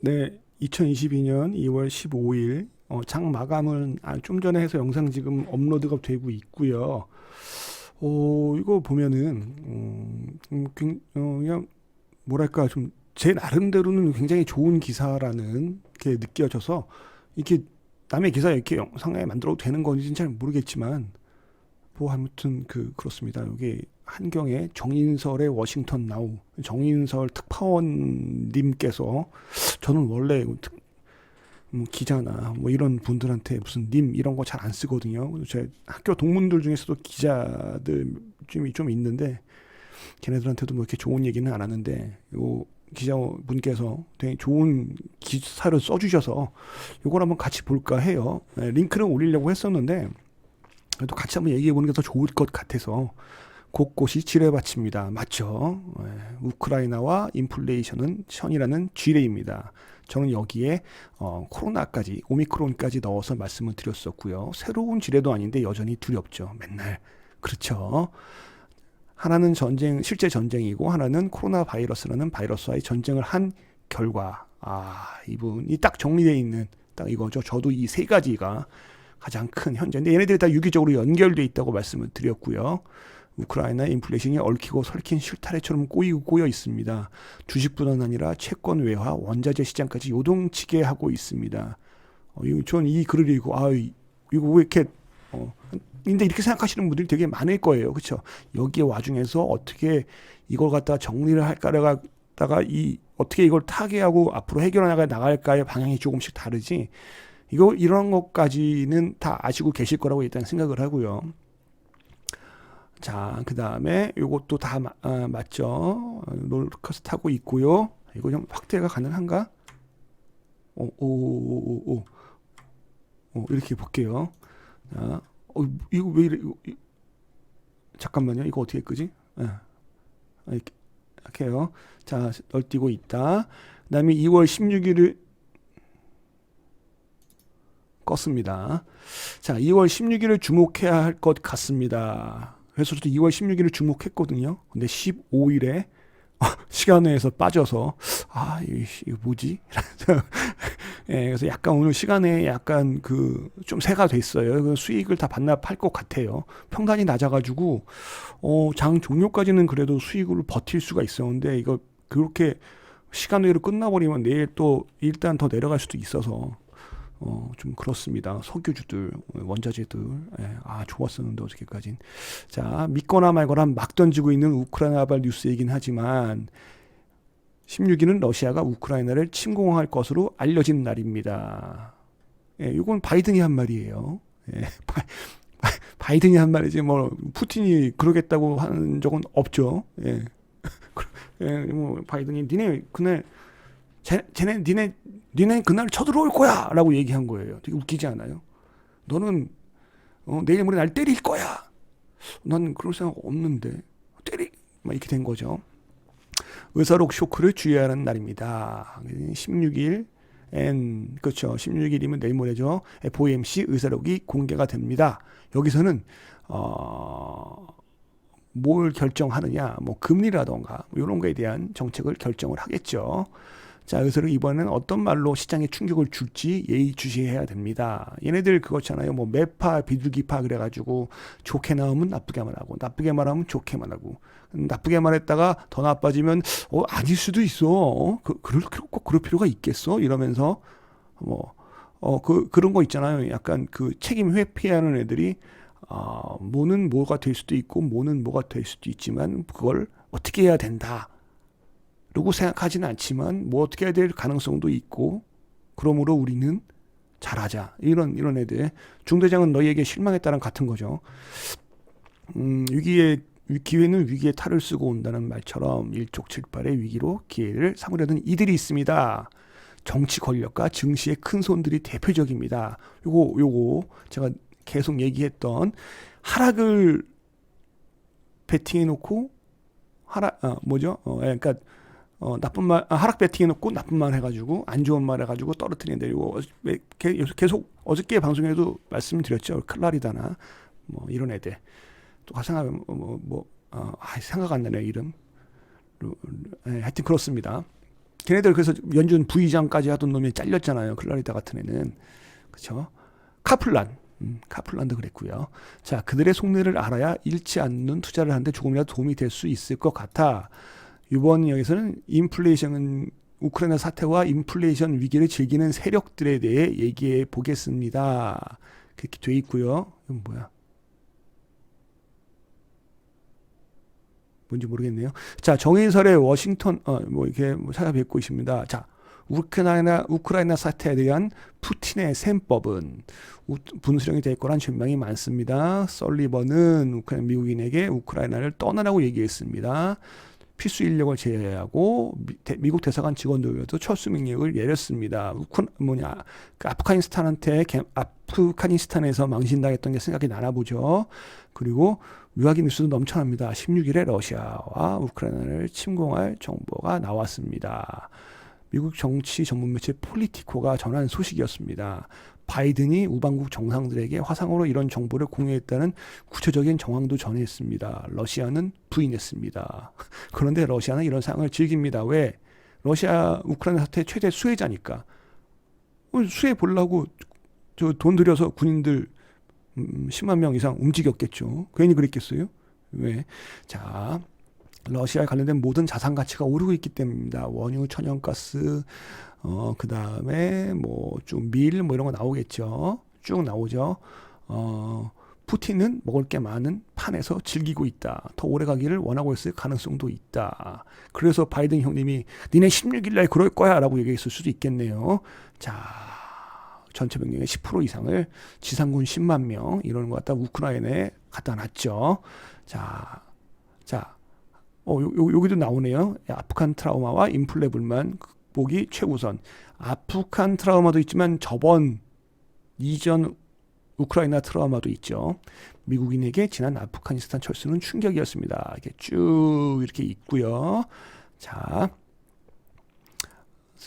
네, 2022년 2월 15일 어, 장 마감은 아, 좀 전에 해서 영상 지금 업로드가 되고 있고요. 어, 이거 보면은 음, 음, 굉- 어, 그냥 뭐랄까 좀 제 나름대로는 굉장히 좋은 기사라는 게 느껴져서 이렇게 남의 기사 이렇게 영상에 만들어도 되는 건지는 잘 모르겠지만 뭐 아무튼 그 그렇습니다. 이게 한경의 정인설의 워싱턴 나우 정인설 특파원님께서 저는 원래 특- 뭐 기자나 뭐 이런 분들한테 무슨 님 이런 거 잘 안 쓰거든요. 제 학교 동문들 중에서도 기자들 좀, 좀 있는데 걔네들한테도 뭐 이렇게 좋은 얘기는 안 하는데 요 기자분께서 되게 좋은 기사를 써주셔서 요걸 한번 같이 볼까 해요. 네, 링크를 올리려고 했었는데 그래도 같이 한번 얘기해 보는 게 더 좋을 것 같아서 곳곳이 지뢰밭입니다. 맞죠? 네, 우크라이나와 인플레이션은 천이라는 쥐레입니다. 저는 여기에 어, 코로나까지 오미크론까지 넣어서 말씀을 드렸었고요. 새로운 지뢰도 아닌데 여전히 두렵죠. 맨날 그렇죠. 하나는 전쟁 실제 전쟁이고 하나는 코로나 바이러스라는 바이러스와의 전쟁을 한 결과 아 이분이 딱 정리되어 있는 딱 이거죠. 저도 이 세 가지가 가장 큰 현재인데 얘네들이 다 유기적으로 연결돼 있다고 말씀을 드렸고요. 우크라이나 인플레이션이 얽히고 설킨 실타래처럼 꼬이고 꼬여 있습니다. 주식뿐만 아니라 채권 외화, 원자재 시장까지 요동치게 하고 있습니다. 어, 이거 전이 글을 읽고 아 이- 이거 왜 이렇게 어 근데 이렇게 생각하시는 분들이 되게 많을 거예요. 그렇죠? 여기에 와중에서 어떻게 이걸 갖다 정리를 할까가 다가 이 어떻게 이걸 타개하고 앞으로 해결해 나갈까의 방향이 조금씩 다르지. 이거 이런 것까지는 다 아시고 계실 거라고 일단 생각을 하고요. 자, 그 다음에 요것도 다 마- 아, 맞죠? 롤러코스터 타고 있고요. 이거 좀 확대가 가능한가? 오, 오, 오, 오, 오. 오, 이렇게 볼게요. 자, 어, 이거 왜 이래? 이거, 이- 잠깐만요. 이거 어떻게 끄지? 예. 아, 이렇게, 이렇게 해요. 자, 널뛰고 있다. 그 다음에 2월 16일을 껐습니다. 자, 2월 16일을 주목해야 할 것 같습니다. 그래서 저도 2월 16일을 주목했거든요. 근데 15일에 시간에서 빠져서 아, 이- 이거 뭐지? 예, 그래서 약간 오늘 시간에 약간 그 좀 새가 됐어요. 그 수익을 다 반납할 것 같아요. 평단이 낮아가지고 어, 장 종료까지는 그래도 수익으로 버틸 수가 있었는데 이거 그렇게 시간 외로 끝나버리면 내일 또 일단 더 내려갈 수도 있어서 어, 좀 그렇습니다. 석유주들, 원자재들, 예, 아, 좋았었는데 어저께까진. 자, 믿거나 말거나 막 던지고 있는 우크라이나발 뉴스이긴 하지만 16일은 러시아가 우크라이나를 침공할 것으로 알려진 날입니다. 예, 이건 바이든이 한 말이에요. 예, 바, 바- 바이든이 한 말이지 뭐 푸틴이 그러겠다고 하는 적은 없죠. 예. 예, 뭐 바이든이 니네 그날 쟤, 쟤네 니네 니네 그날 쳐들어올 거야라고 얘기한 거예요. 되게 웃기지 않아요? 너는 어, 내일 모레 날 때릴 거야. 난 그럴 생각 없는데 때리 막 이렇게 된 거죠. 의사록 쇼크를 주의하는 날입니다. 16일 N 그렇죠. 16일이면 내일 모레죠. FOMC 의사록이 공개가 됩니다. 여기서는 어, 뭘 결정하느냐, 뭐 금리라던가 뭐 이런 거에 대한 정책을 결정을 하겠죠. 자, 의사록 이번에는 어떤 말로 시장에 충격을 줄지 예의주시해야 됩니다. 얘네들 그거잖아요. 뭐 매파, 비둘기파 그래가지고 좋게 나오면 나쁘게 말하고 나쁘게 말하면 좋게 말하고 음, 나쁘게 말했다가 더 나빠지면 어 아닐 수도 있어. 어? 그 그럴 꼭 그럴 필요가 있겠어? 이러면서 뭐 어 그 그런 거 있잖아요. 약간 그 책임 회피하는 애들이 아 뭐는 뭐가 될 수도 있고 뭐는 뭐가 될 수도 있지만 그걸 어떻게 해야 된다. 라고 생각하지는 않지만 뭐 어떻게 해야 될 가능성도 있고 그러므로 우리는 잘하자 이런 이런 애들 중대장은 너희에게 실망했다는 같은 거죠. 음, 위기의 위- 기회는 위기에 탈을 쓰고 온다는 말처럼 일촉즉발의 위기로 기회를 삼으려는 이들이 있습니다. 정치 권력과 증시의 큰 손들이 대표적입니다. 요거 요거 제가 계속 얘기했던 하락을 베팅해 놓고 하락 어, 뭐죠? 어, 예, 그러니까 어, 나쁜 말 아, 하락 베팅해 놓고 나쁜 말 해가지고 안 좋은 말 해가지고 왜 계- 계속 어저께 방송에도 말씀드렸죠. 클라리다나 뭐 이런 애들 또 생각 뭐뭐 뭐, 어, 아, 생각 안 나네 이름. 루- 루- 예, 하여튼 그렇습니다. 걔네들 그래서 연준 부의장까지 하던 놈이 잘렸잖아요. 클라리다 같은 애는. 그렇죠? 카플란. 음, 카플란도 그랬고요. 자, 그들의 속내를 알아야 잃지 않는 투자를 하는데 조금이라도 도움이 될 수 있을 것 같아. 이번 여기서는 인플레이션은 우크라이나 사태와 인플레이션 위기를 즐기는 세력들에 대해 얘기해 보겠습니다. 그렇게 돼 있고요. 이건 뭐야? 뭔지 모르겠네요. 자, 정인설의 워싱턴 어, 뭐 이렇게 뭐 찾아뵙고 있습니다. 자, 우크라이나 우크라이나 사태에 대한 푸틴의 셈법은 우, 분수령이 될 거란 전망이 많습니다. 설리번은 우크라이나 미국인에게 우크라이나를 떠나라고 얘기했습니다. 필수 인력을 제외하고 미, 대, 미국 대사관 직원들도 철수 명령을 내렸습니다. 우크 뭐냐 그 아프가니스탄한테 개, 아프가니스탄에서 망신당했던 게 생각이 나나 보죠. 그리고 유학인 뉴스도 넘쳐납니다. 16일에 러시아와 우크라이나를 침공할 정보가 나왔습니다. 미국 정치 전문 매체 폴리티코가 전한 소식이었습니다. 바이든이 우방국 정상들에게 화상으로 이런 정보를 공유했다는 구체적인 정황도 전했습니다. 러시아는 부인했습니다. 그런데 러시아는 이런 상황을 즐깁니다. 왜? 러시아 우크라이나 사태 최대 수혜자니까. 어, 수혜 보려고 저 돈 들여서 군인들 10만 명 이상 움직였겠죠. 괜히 그랬겠어요? 왜? 자, 러시아에 관련된 모든 자산 가치가 오르고 있기 때문입니다. 원유, 천연가스, 어, 그 다음에 뭐 좀 밀 뭐 이런 거 나오겠죠. 쭉 나오죠. 어, 푸틴은 먹을 게 많은 판에서 즐기고 있다. 더 오래 가기를 원하고 있을 가능성도 있다. 그래서 바이든 형님이 니네 16일 날 그럴 거야 라고 얘기했을 수도 있겠네요. 자, 전체 병력의 10% 이상을 지상군 10만 명 이런 거 갖다 우크라이나에 갖다 놨죠. 자, 자, 어, 요, 요, 여기도 나오네요. 아프간 트라우마와 인플레 불만 극복이 최우선. 아프간 트라우마도 있지만 저번 이전 우크라이나 트라우마도 있죠. 미국인에게 지난 아프가니스탄 철수는 충격이었습니다. 이렇게 쭉 이렇게 있고요. 자,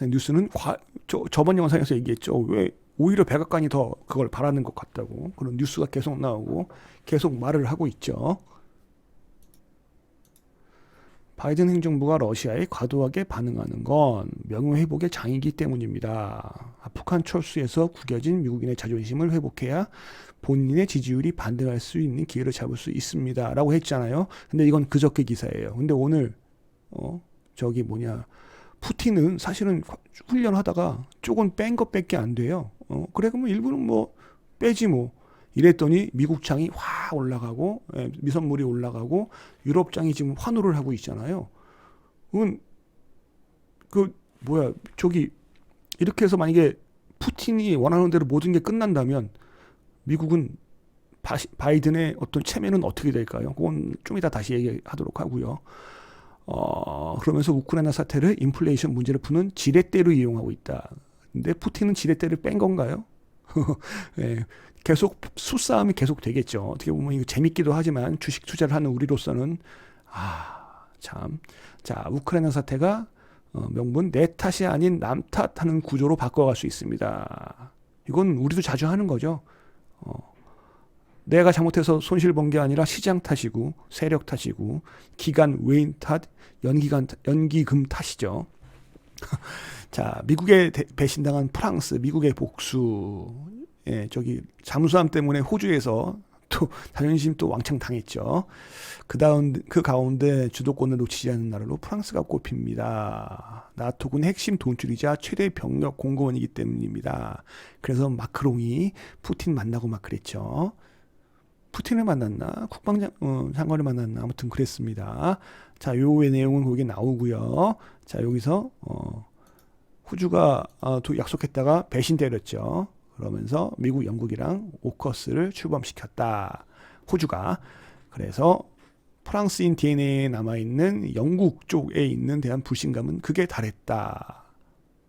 뉴스는 과, 저, 저번 영상에서 얘기했죠. 왜 오히려 백악관이 더 그걸 바라는 것 같다고 그런 뉴스가 계속 나오고 계속 말을 하고 있죠. 바이든 행정부가 러시아에 과도하게 반응하는 건 명예회복의 장이기 때문입니다. 아프간 철수에서 구겨진 미국인의 자존심을 회복해야 본인의 지지율이 반등할 수 있는 기회를 잡을 수 있습니다. 라고 했잖아요. 근데 이건 그저께 기사예요. 근데 오늘, 어, 저기 뭐냐. 푸틴은 사실은 훈련하다가 조금 뺀 것밖에 안 돼요. 어, 그래, 그러면 일부는 뭐 빼지 뭐. 이랬더니 미국 장이 확 올라가고 예, 미선물이 올라가고 유럽 장이 지금 환호를 하고 있잖아요. 그건 그 뭐야 저기 이렇게 해서 만약에 푸틴이 원하는 대로 모든 게 끝난다면 미국은 바이든의 어떤 체면은 어떻게 될까요? 그건 좀 이따 다시 얘기하도록 하고요. 어, 그러면서 우크라이나 사태를 인플레이션 문제를 푸는 지렛대로 이용하고 있다. 근데 푸틴은 지렛대를 뺀 건가요? 예, 계속 수싸움이 계속 되겠죠. 어떻게 보면 이거 재밌기도 하지만 주식 투자를 하는 우리로서는 아, 참. 자, 우크라이나 사태가 어, 명분 내 탓이 아닌 남 탓하는 구조로 바꿔갈 수 있습니다. 이건 우리도 자주 하는 거죠. 어, 내가 잘못해서 손실 본 게 아니라 시장 탓이고 세력 탓이고 기간 외인 탓, 연기간 연기금 탓이죠. 자, 미국에 배신당한 프랑스, 미국의 복수, 예, 저기 잠수함 때문에 호주에서 또 자존심 또 왕창 당했죠. 그 다음 그 가운데 주도권을 놓치지 않는 나라로 프랑스가 꼽힙니다. 나토군 핵심 돈줄이자 최대 병력 공급원이기 때문입니다. 그래서 마크롱이 푸틴 만나고 막 그랬죠. 푸틴을 만났나 국방장 어, 장관을 만났나 아무튼 그랬습니다. 자, 요의 내용은 거기 나오고요. 자, 여기서 어, 호주가 어, 약속했다가 배신 때렸죠. 그러면서 미국, 영국이랑 오커스를 출범시켰다. 호주가. 그래서 프랑스인 DNA에 남아있는 영국 쪽에 있는 대한 불신감은 그게 달했다.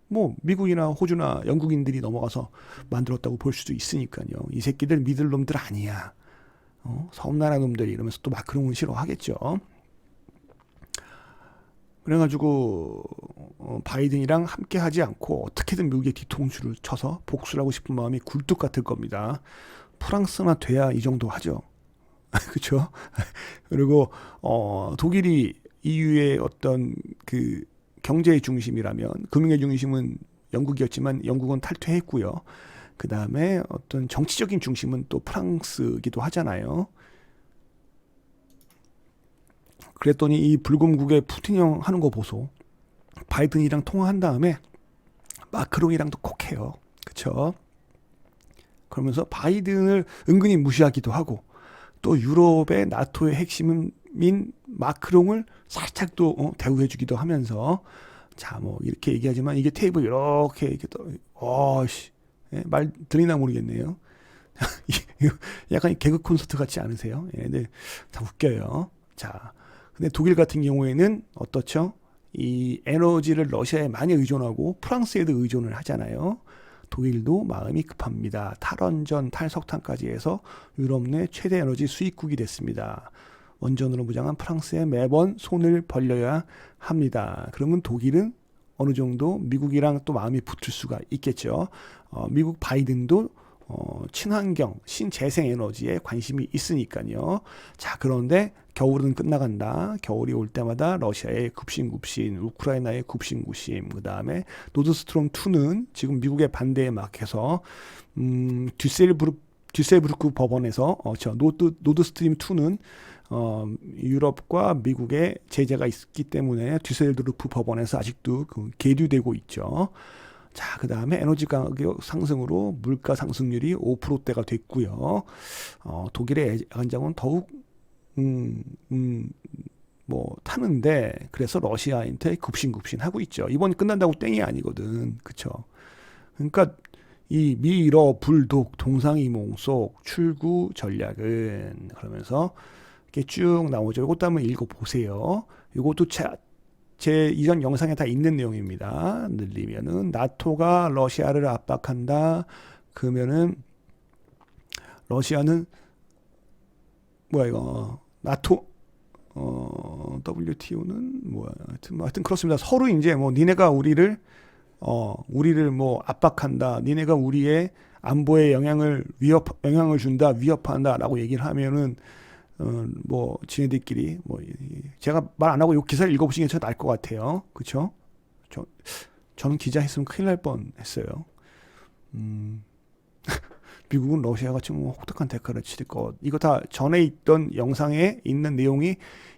뭐 미국이나 호주나 영국인들이 넘어가서 만들었다고 볼 수도 있으니까요. 이 새끼들 믿을 놈들 아니야. 어? 섬나라 놈들이 이러면서 또 마크롱을 싫어하겠죠. 그래가지고 어, 바이든이랑 함께 하지 않고 어떻게든 미국의 뒤통수를 쳐서 복수를 하고 싶은 마음이 굴뚝 같을 겁니다. 프랑스나 돼야 이 정도 하죠. 그렇죠? 그리고 어, 독일이 EU의 어떤 그 경제의 중심이라면 금융의 중심은 영국이었지만 영국은 탈퇴했고요. 그 다음에 어떤 정치적인 중심은 또 프랑스기도 하잖아요. 그랬더니 이 불금국의 푸틴 형 하는 거 보소. 바이든이랑 통화한 다음에 마크롱이랑도 꼭 해요. 그쵸? 그러면서 바이든을 은근히 무시하기도 하고 또 유럽의 나토의 핵심인 마크롱을 살짝 또 어, 대우해주기도 하면서 자 뭐 이렇게 얘기하지만 이게 테이블 이렇게 이렇게 또 어씨 예, 말 들리나 모르겠네요. 약간 개그 콘서트 같지 않으세요? 예, 네, 다 웃겨요. 자, 근데 독일 같은 경우에는 어떻죠? 이 에너지를 러시아에 많이 의존하고 프랑스에도 의존을 하잖아요. 독일도 마음이 급합니다. 탈원전, 탈석탄까지 해서 유럽 내 최대 에너지 수입국이 됐습니다. 원전으로 무장한 프랑스에 매번 손을 벌려야 합니다. 그러면 독일은 어느 정도 미국이랑 또 마음이 붙을 수가 있겠죠. 어, 미국 바이든도 어, 친환경, 신재생 에너지에 관심이 있으니까요. 자, 그런데 겨울은 끝나간다. 겨울이 올 때마다 러시아의 굽신굽신, 우크라이나의 굽신굽신, 그 다음에 노드스트롬 2는 지금 미국의 반대에 막해서 음, 듀셀브르 듀셀브르크 법원에서 어, 저 노드 노드스트림 2는 어, 유럽과 미국의 제재가 있기 때문에 듀셀도르프 법원에서 아직도 그 계류되고 있죠. 자, 그 다음에 에너지 가격 상승으로 물가 상승률이 5%대가 됐고요. 어, 독일의 애간장은 더욱 음, 음, 뭐 타는데 그래서 러시아한테 급신급신 하고 있죠. 이번 끝난다고 땡이 아니거든, 그쵸? 그러니까 이 미러 불독 동상이몽 속 출구 전략은 그러면서 이렇게 쭉 나오죠. 이것도 한번 읽어보세요. 이것도 제, 제 이전 영상에 다 있는 내용입니다. 늘리면은 나토가 러시아를 압박한다. 그러면은 러시아는 뭐야 이거 나토 어 WTO는 뭐야 하여튼 뭐 하여튼 그렇습니다. 서로 이제 뭐 니네가 우리를 어 우리를 뭐 압박한다. 니네가 우리의 안보에 영향을 위협 영향을 준다. 위협한다라고 얘기를 하면은 어, 뭐 지네들끼리 뭐 제가 말 안 하고 이 기사를 읽어보시는 게 나을 것 같아요. 그렇죠? 저 저는 기자 했으면 큰일 날 뻔했어요. 음. 미국은 러시아가 지금 뭐 혹독한 대가를 치를 것. 이거 다 전에 있던 영상에 있는 내용이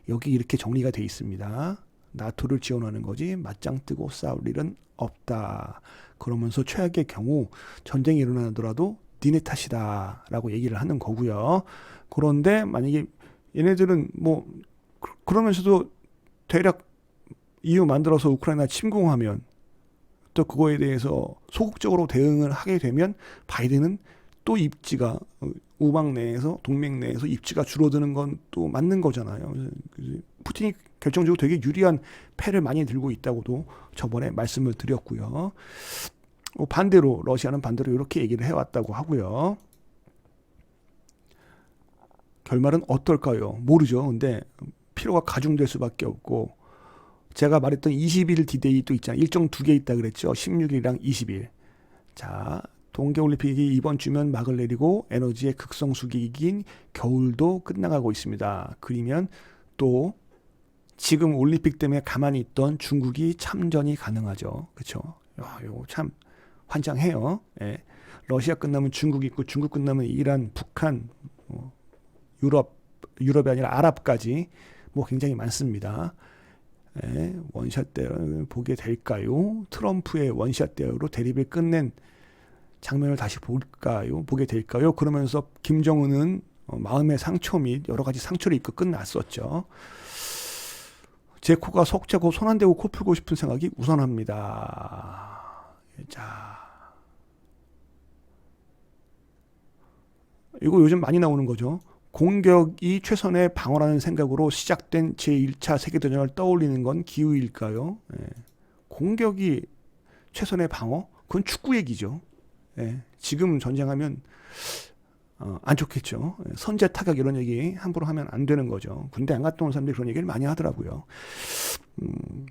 여기 이렇게 정리가 돼 있습니다. 나토를 지원하는 거지 맞짱 뜨고 싸울 일은 없다. 그러면서 최악의 경우 전쟁이 일어나더라도 니네 탓이다라고 얘기를 하는 거고요. 그런데 만약에 얘네들은 뭐 그- 그러면서도 대략 EU 만들어서 우크라이나 침공하면 또 그거에 대해서 소극적으로 대응을 하게 되면 바이든은 또 입지가 어, 우방 내에서 동맹 내에서 입지가 줄어드는 건 또 맞는 거잖아요. 푸틴이 결정적으로 되게 유리한 패를 많이 들고 있다고도 저번에 말씀을 드렸고요. 어, 반대로 러시아는 반대로 이렇게 얘기를 해왔다고 하고요. 결말은 어떨까요? 모르죠. 근데 피로가 가중될 수밖에 없고 제가 말했던 20일 디데이 또 있잖아요. 일정 두 개 있다 그랬죠. 16일이랑 20일. 자, 동계올림픽이 이번 주면 막을 내리고 에너지의 극성수기인 겨울도 끝나가고 있습니다. 그러면 또 지금 올림픽 때문에 가만히 있던 중국이 참전이 가능하죠. 그렇죠? 야, 이거 참 환장해요. 예. 러시아 끝나면 중국 있고 중국 끝나면 이란, 북한, 어, 유럽, 유럽이 아니라 아랍까지 뭐 굉장히 많습니다. 예, 원샷 대를 보게 될까요? 트럼프의 원샷 대으로 대립을 끝낸 장면을 다시 볼까요? 보게 될까요? 그러면서 김정은은 어, 마음의 상처 및 여러 가지 상처를 입고 끝났었죠. 제 코가 속자고 손 안 대고 코 풀고 싶은 생각이 우선합니다. 자. 이거 요즘 많이 나오는 거죠. 공격이 최선의 방어라는 생각으로 시작된 제1차 세계대전을 떠올리는 건 기우일까요? 예. 공격이 최선의 방어? 그건 축구 얘기죠. 예. 지금 전쟁하면 어, 안 좋겠죠. 예. 선제 타격 이런 얘기 함부로 하면 안 되는 거죠. 군대 안 갔다 온 사람들이 그런 얘기를 많이 하더라고요. 음,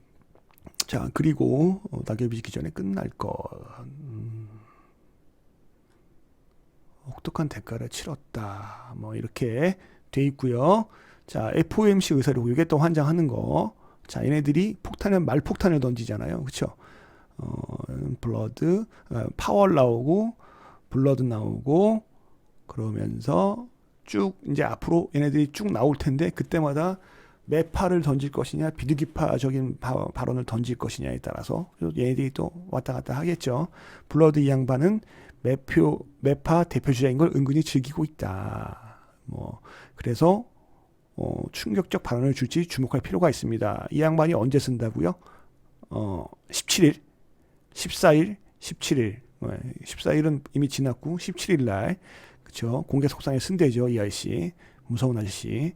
자, 그리고 어, 낙엽이 지기 전에 끝날 것. 음, 혹독한 대가를 치렀다. 뭐 이렇게 돼 있고요. 자, FOMC 이게 또 환장하는 거. 자, 얘네들이 폭탄을 말폭탄을 던지잖아요. 그렇죠? 어, 블러드, 어, 파월 나오고 블러드 나오고 그러면서 쭉 이제 앞으로 얘네들이 쭉 나올 텐데 그때마다 매파를 던질 것이냐 비둘기파적인 바, 발언을 던질 것이냐에 따라서 얘네들이 또 왔다 갔다 하겠죠. 블러드 이 양반은 매표 매파 대표주자인 걸 은근히 즐기고 있다. 뭐 그래서 어, 충격적 발언을 줄지 주목할 필요가 있습니다. 이 양반이 언제 쓴다고요? 어, 17일, 14일, 17일. 14일은 이미 지났고 17일 날 그쵸 공개 석상에 쓴대죠 이 아저씨 무서운 아저씨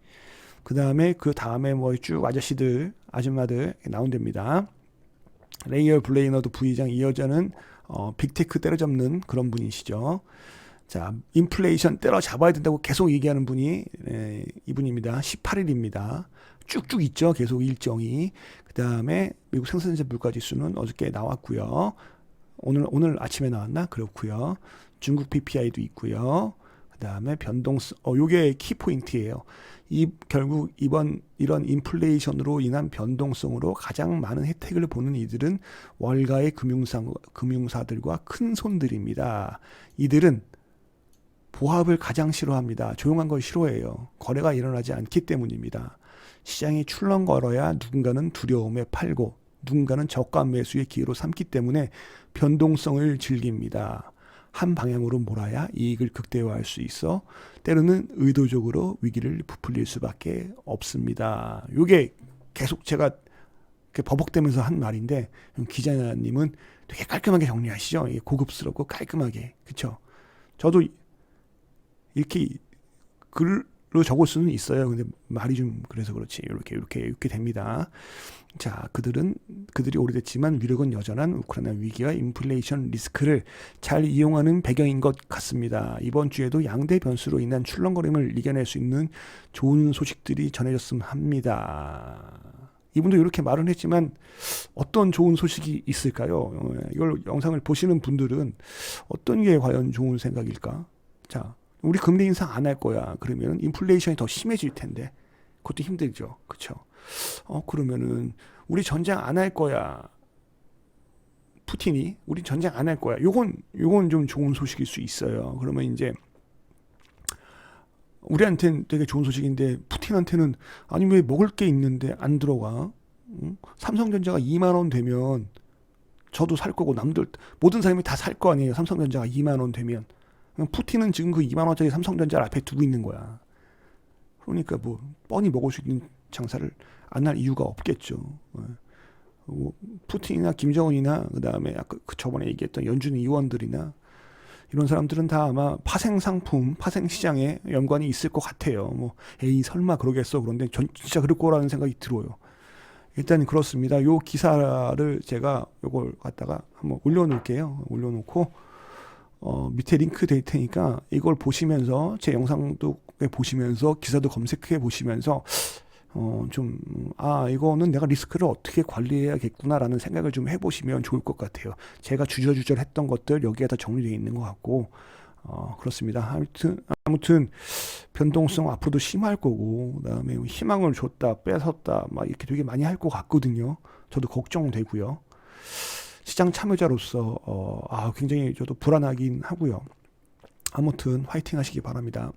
그 다음에 그 다음에 뭐 쭉 아저씨들 아줌마들 나온답니다 레이얼 블레이너드 부의장 이 여자는 어, 빅테크 때려잡는 그런 분이시죠. 자 인플레이션 때려잡아야 된다고 계속 얘기하는 분이 에, 이분입니다. 18일입니다. 쭉쭉 있죠 계속 일정이. 그 다음에 미국 생산자 물가 지수는 어저께 나왔고요. 오늘 오늘 아침에 나왔나? 그렇고요. 중국 PPI도 있고요. 그다음에 변동성 어 요게 키 포인트예요. 이 결국 이번 이런 인플레이션으로 인한 변동성으로 가장 많은 혜택을 보는 이들은 월가의 금융사 금융사들과 큰 손들입니다. 이들은 보합을 가장 싫어합니다. 조용한 걸 싫어해요. 거래가 일어나지 않기 때문입니다. 시장이 출렁거려야 누군가는 두려움에 팔고 누군가는 저가 매수의 기회로 삼기 때문에 변동성을 즐깁니다. 한 방향으로 몰아야 이익을 극대화할 수 있어 때로는 의도적으로 위기를 부풀릴 수밖에 없습니다. 이게 계속 제가 버벅대면서 한 말인데 기자님은 되게 깔끔하게 정리하시죠. 고급스럽고 깔끔하게 그렇죠. 저도 이렇게 글로 적을 수는 있어요. 근데 말이 좀 그래서 그렇지 이렇게 이렇게 이렇게 됩니다. 자, 그들은 그들이 오래됐지만 위력은 여전한 우크라이나 위기와 인플레이션 리스크를 잘 이용하는 배경인 것 같습니다. 이번 주에도 양대 변수로 인한 출렁거림을 이겨낼 수 있는 좋은 소식들이 전해졌으면 합니다. 이분도 이렇게 말은 했지만 어떤 좋은 소식이 있을까요? 어, 이걸 영상을 보시는 분들은 어떤 게 과연 좋은 생각일까? 자, 우리 금리 인상 안 할 거야. 그러면 인플레이션이 더 심해질 텐데 그것도 힘들죠. 그렇죠? 어 그러면은 우리 전쟁 안 할 거야. 푸틴이 우리 전쟁 안 할 거야. 요건 요건 좀 좋은 소식일 수 있어요. 그러면 이제 우리한테는 되게 좋은 소식인데 푸틴한테는 아니 왜 먹을 게 있는데 안 들어가? 응? 삼성전자가 2만 원 되면 저도 살 거고 남들 모든 사람이 다 살 거 아니에요. 삼성전자가 2만 원 되면 푸틴은 지금 그 2만 원짜리 삼성전자를 앞에 두고 있는 거야. 그러니까 뭐 뻔히 먹을 수 있는 장사를 안 할 이유가 없겠죠. 예. 뭐 푸틴이나 김정은이나 그다음에 아까 그 저번에 얘기했던 연준 의원들이나 이런 사람들은 다 아마 파생 상품, 파생 시장에 연관이 있을 것 같아요. 뭐 에이 설마 그러겠어. 그런데 전 진짜 그럴 거라는 생각이 들어요. 일단 그렇습니다. 요 기사를 제가 요걸 갖다가 한번 올려놓을게요. 올려놓고 어, 밑에 링크 될 테니까 이걸 보시면서 제 영상도 보시면서 기사도 검색해 보시면서 어, 좀, 아, 이거는 내가 리스크를 어떻게 관리해야겠구나라는 생각을 좀 해보시면 좋을 것 같아요. 제가 주저주절 했던 것들 여기에 다 정리되어 있는 것 같고, 어, 그렇습니다. 아무튼, 아무튼, 변동성 앞으로도 심할 거고, 그 다음에 희망을 줬다, 뺏었다, 막 이렇게 되게 많이 할 것 같거든요. 저도 걱정되고요. 시장 참여자로서, 어, 아, 굉장히 저도 불안하긴 하고요. 아무튼, 화이팅 하시기 바랍니다.